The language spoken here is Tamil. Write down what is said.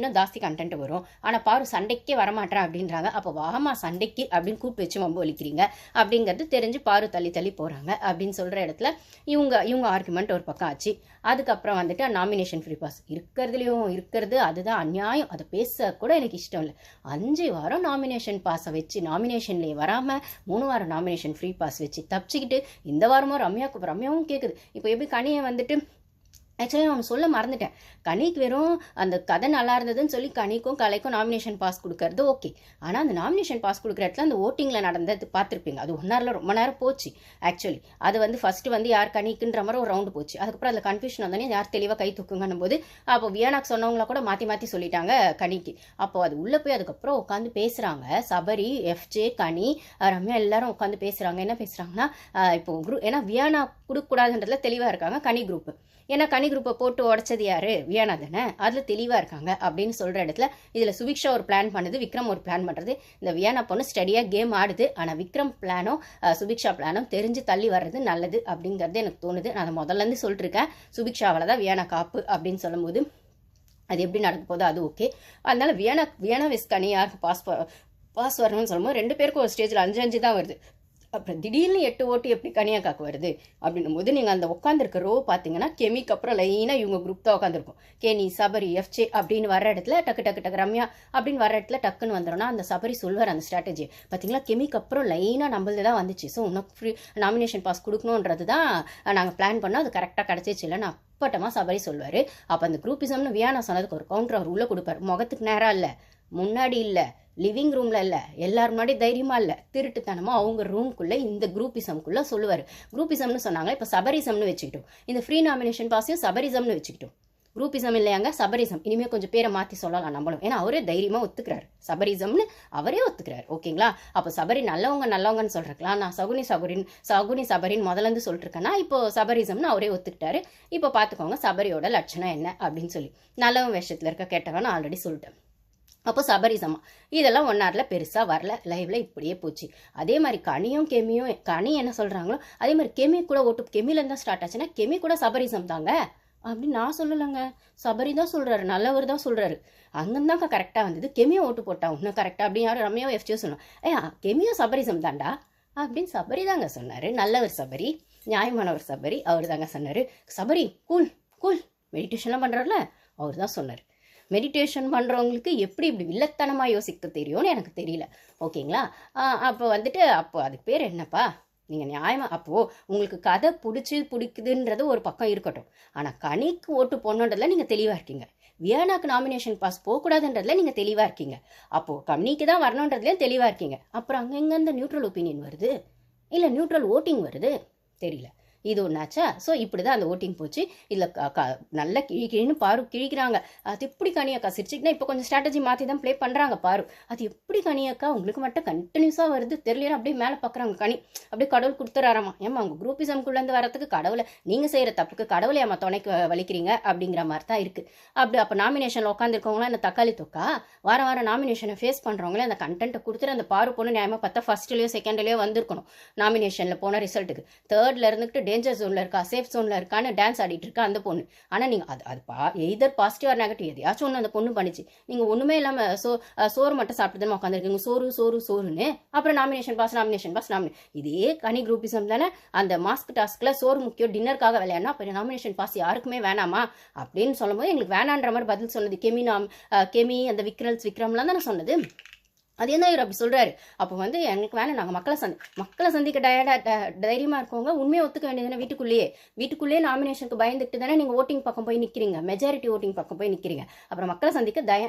இன்னும் ஜாஸ்தி கண்டென்ட் வரும். ஆனால் பாரு சண்டைக்கே வரமாட்டேன் அப்படின்றாங்க. அப்போ வாமா சண்டைக்கு அப்படின்னு கூப்பிட்டு வச்சு வம்பு வலிக்கிறீங்க. அப்படிங்கிறது தெரிஞ்சு பாரு தள்ளி தள்ளி போகிறாங்க அப்படின்னு சொல்கிற இடத்துல இவங்க இவங்க ஆர்குமெண்ட் ஒரு பக்கம் ஆச்சு. அதுக்கப்புறம் வந்துட்டு நாமினேஷன் ஃப்ரீ பாஸ் இருக்கிறதுலையும் இருக்கிறது. அதுதான் அநியாயம். அதை பேச கூட எனக்கு இஷ்டம் இல்லை. அஞ்சு வாரம் நாமினேஷன் பாஸை வச்சு நாமினேஷன்லேயே வராமல் மூணு வாரம் நாமினேஷன் ஃப்ரீ பாஸ் வச்சு தப்பிச்சுக்கிட்டு இந்த வாரமும் ரம்யாவுக்கு ரம்யாவும் கேட்குது இப்போ எப்படி கனியை வந்துட்டு ஆக்சுவலி நான் சொல்ல மறந்துட்டேன். கனிக்கு வெறும் அந்த கதை நல்லா இருந்ததுன்னு சொல்லி கனிக்கும் கலைக்கும் நாமினேஷன் பாஸ் கொடுக்கறது ஓகே ஆனால் அந்த நாமினேஷன் பாஸ் கொடுக்குற இடத்துல அந்த ஓட்டிங்கில் நடந்தது பார்த்துருப்பீங்க. அது ஒன் ஹவரில் ரொம்ப நேரம் போச்சு ஆக்சுவலி அது வந்து ஃபஸ்ட்டு வந்து யார் கனிக்குன்ற மாதிரி ஒரு ரவுண்டு போச்சு. அதுக்கப்புறம் அதில் கன்ஃபியூஷன் வந்தோடனே யார் தெளிவாக கை தூக்குங்கன்னும் போது அப்போ வியானாக்கு சொன்னவங்கள கூட மாற்றி மாற்றி சொல்லிட்டாங்க கனிக்கு. அப்போ அது உள்ளே போய் அதுக்கப்புறம் உட்காந்து பேசுகிறாங்க சபரி எஃப்ஜே கனி ரம்யா எல்லாரும் உட்காந்து பேசுகிறாங்க என்ன பேசுகிறாங்கன்னா இப்போ குரூப் ஏன்னா வியானா கொடுக்கக்கூடாதுன்றதுல தெளிவாக இருக்காங்க. கனி குரூப். ஏன்னா கனி குரூப்பை போட்டு உடச்சது யாரு? வியானா தானே? அதில் தெளிவாக இருக்காங்க அப்படின்னு சொல்கிற இடத்துல இதில் சுபிக்ஷா ஒரு பிளான் பண்ணுது விக்ரம் ஒரு பிளான் பண்ணுறது இந்த வியானா பொண்ணு ஸ்டடியாக கேம் ஆடுது. ஆனால் விக்ரம் பிளானும் சுபிக்ஷா பிளானும் தெரிஞ்சு தள்ளி வர்றது நல்லது அப்படிங்கிறது எனக்கு தோணுது. நான் அதை முதல்லேருந்து சொல்லிட்டுருக்கேன். சுபிக்ஷாவில் தான் வியானா காப்பு அப்படின்னு சொல்லும்போது அது எப்படி நடக்க போதோ அது ஓகே அதனால வியானா வியானா விஸ்கனி யாருக்கு பாஸ் பாஸ் வரணும்னு சொல்லும்போது ரெண்டு பேருக்கும் ஒரு ஸ்டேஜில் அஞ்சு அஞ்சு தான் வருது. அப்புறம் திடீர்னு எட்டு ஓட்டு எப்படி கனியாக்காக்கு வருது? அப்படின்னும் போது நீங்கள் அந்த உட்காந்துருக்க ரோ பார்த்தீங்கன்னா கெமிக்கு அப்புறம் லைனாக இவங்க குரூப் தான் உட்காந்துருக்கும் கேனி சபரி எஃப்ஜே அப்படின்னு வர இடத்துல டக்கு டக்கு டக்கு ரம்யா அப்படின்னு வர இடத்துல டக்குன்னு வந்துடும்னா அந்த சபரி சொல்வார் அந்த ஸ்ட்ராட்டஜி பார்த்தீங்களா கெமிக்கு அப்புறம் லைனாக நம்மளது தான் வந்துச்சு. ஸோ உனக்கு ஃப்ரீ நாமினேஷன் பாஸ் கொடுக்கணுன்றது தான் நாங்கள் பிளான் பண்ணோம். அது கரெக்டாக கிடச்சிச்சு இல்லை நான் அப்பட்டமாக சபரி சொல்வார் அப்போ அந்த குரூப்பிசம்னு வியானா சொன்னதுக்கு ஒரு கவுண்டர் அவர் உள்ளே கொடுப்பார். முகத்துக்கு நேராக இல்லை. முன்னாடி இல்லை. லிவிங் ரூமில் இல்லை. எல்லார் முன்னாடி தைரியமாக இல்லை. திருட்டுத்தனமாக அவங்க ரூம்குள்ளே இந்த குரூப்பிசம்குள்ளே சொல்லுவார். குரூப்பிசம்னு சொன்னாங்க. இப்போ சபரிசம்னு வச்சுக்கிட்டோம். இந்த ஃப்ரீ நாமினேஷன் பாஸையும் சபரிசம்னு வச்சுக்கிட்டோம். குரூப்பிசம் இல்லையாங்க? சபரிசம் இனிமேல் கொஞ்சம் பேரை மாற்றி சொல்லலாம் நம்மளும். ஏன்னா அவரே தைரியமாக ஒத்துக்கிறாரு. சபரிசம்னு அவரே ஒத்துக்கிறாரு. ஓகேங்களா? அப்போ சபரி நல்லவங்க நல்லவங்கன்னு சொல்கிறக்கலாம் நான் சகுனி சகுரின் சகுனி சபரின் முதலேருந்து சொல்லிட்டுருக்கேன்னா இப்போ சபரிசம்னு அவரே ஒத்துக்கிட்டாரு. இப்போ பார்த்துக்கோங்க சபரியோட லட்சணம் என்ன அப்படின்னு சொல்லி. நல்லவன் விஷயத்தில் இருக்க கேட்டவன் ஆல்ரெடி சொல்லிட்டேன். அப்போ சபரிசமா. இதெல்லாம் ஒன் ஹவரில் பெருசாக வரல. லைவ்ல இப்படியே போச்சு. அதே மாதிரி கனியும் கெமியும் கனி என்ன சொல்கிறாங்களோ அதே மாதிரி கெமி கூட ஓட்டு கெமிலேருந்து தான் ஸ்டார்ட் ஆச்சுன்னா கெமி கூட சபரிசம் தாங்க. அப்படின்னு நான் சொல்லலைங்க. சபரி தான் சொல்கிறாரு நல்லவர் தான் சொல்கிறாரு அங்கேருந்தாங்க கரெக்டாக வந்தது. கெமியோ ஓட்டு போட்டா இன்னும் கரெக்டாக அப்படின்னு யாரும் ரம்யாவோ எஃப்டியோ சொன்னோம் ஏ கெமியோ சபரிசம் தாண்டா அப்படின்னு சபரி தாங்க சொன்னார். நல்லவர் சபரி நியாயமானவர் சபரி அவர் தாங்க சொன்னார். சபரி கூல் கூல் மெடிடேஷன்லாம் பண்ணுறாருல அவர் தான் சொன்னார். மெடிடேஷன் பண்ணுறவங்களுக்கு எப்படி இப்படி வில்லத்தனமாக யோசிக்க தெரியும்னு எனக்கு தெரியல. ஓகேங்களா? அப்போ வந்துட்டு அப்போ அது பேர் என்னப்பா? நீங்கள் நியாயமாக அப்போது உங்களுக்கு கதை பிடிச்சி பிடிக்குதுன்றது ஒரு பக்கம் இருக்கட்டும். ஆனால் கனிக்கு ஓட்டு போடணுன்றதில் நீங்கள் தெளிவாக இருக்கீங்க. வியானாக்கு நாமினேஷன் பாஸ் போகக்கூடாதுன்றதுல நீங்கள் தெளிவாக இருக்கீங்க. அப்போது கம்னிக்கு தான் வரணுன்றதுலேயும் தெளிவாக இருக்கீங்க. அப்புறம் அங்கே எங்கே இந்த நியூட்ரல் ஒப்பீனியன் வருது? இல்லை நியூட்ரல் ஓட்டிங் வருது? தெரியல. இது ஒன்றாச்சா ஸோ இப்படி தான் அந்த ஓட்டிங் போச்சு. இதில் நல்ல கிழி கிழின்னு பாரு கிழிக்கிறாங்க. அது எப்படி கனியக்கா சிரிச்சிக்கினா இப்போ கொஞ்சம் ஸ்ட்ராட்டஜி மாற்றி தான் ப்ளே பண்ணுறாங்க பாரு. அது எப்படி கனியக்கா உங்களுக்கு மட்டும் கண்டினியூஸாக வருது. தெரியல அப்படியே மேலே பார்க்குறாங்க கனி. அப்படியே கடவுள் கொடுத்துறாராமா. ஏமா அவங்க குரூப்பிசம்குள்ளேருந்து வரத்துக்கு கடவுளை நீங்கள் செய்கிற தப்புக்கு கடவுளை ஏமா துணைக்கு வலிக்கிறீங்க? அப்படிங்கிற மாதிரி தான் இருக்குது அப்படி அப்போ நாமினேஷனில் உட்காந்துருக்கவங்களாம் இந்த தக்காளி தொக்கா? வாரம் வாரம் நாமினேஷனை ஃபேஸ் பண்ணுறவங்களே அந்த கண்டென்ட்டை கொடுத்துட்டு அந்த பாரு பொண்ணு நியாயமாக பார்த்தா ஃபஸ்ட்லேயோ செகண்ட்லேயோ வந்திருக்கணும். நாமினேஷனில் போன ரிசல்ட்டுக்கு தேர்டில் இருந்துட்டு டேஞ்சர் ஜோனில் இருக்கா சேஃப் ஜோனில் இருக்கான்னு டான்ஸ் ஆடிட்டு இருக்கா அந்த பொண்ணு. ஆனால் நீங்கள் அது அது பா எதர் பாசிட்டிவ் ஆர் நெகட்டிவ் எதையாச்சும் ஒன்று அந்த பொண்ணு பண்ணிச்சு. நீங்கள் ஒன்றுமே இல்லாமல் சோ சோறு மட்டும் சாப்பிட்டு தான் உட்காந்துருக்கீங்க சோறு சோறு சோறுன்னு அப்புறம் நாமினேஷன் பாஸ் நாமினேஷன் பாஸ் நாமினே இதே கனி குரூப்பிசம் தானே அந்த மாஸ்க் டாஸ்கில் சோறு முக்கியம் டின்னருக்காக விளையாடணும் அப்போ நாமினேஷன் பாஸ் யாருக்குமே வேணாமா? அப்படின்னு சொல்லும்போது எங்களுக்கு வேணான்ற மாதிரி பதில் சொன்னது கெமி நாம் கெமி அந்த விக்ரல்ஸ் விக்ரம்லாம் தானே சொன்னது. அதே தான் இவர் அப்படி சொல்கிறாரு அப்போ வந்து எனக்கு வேணாம் நாங்கள் மக்களை சந்தி மக்களை சந்திக்க டயர்டாக தைரியமாக இருக்கவங்க உண்மையை ஒத்துக்க வேண்டியதுதானே வீட்டுக்குள்ளேயே? வீட்டுக்குள்ளேயே நாமினேஷனுக்கு பயந்துட்டு தானே நீங்கள் ஓட்டிங் பக்கம் போய் நிற்கிறீங்க மெஜாரிட்டி ஓட்டிங் பக்கம் போய் நிற்கிறீங்க அப்புறம் மக்களை சந்திக்க தய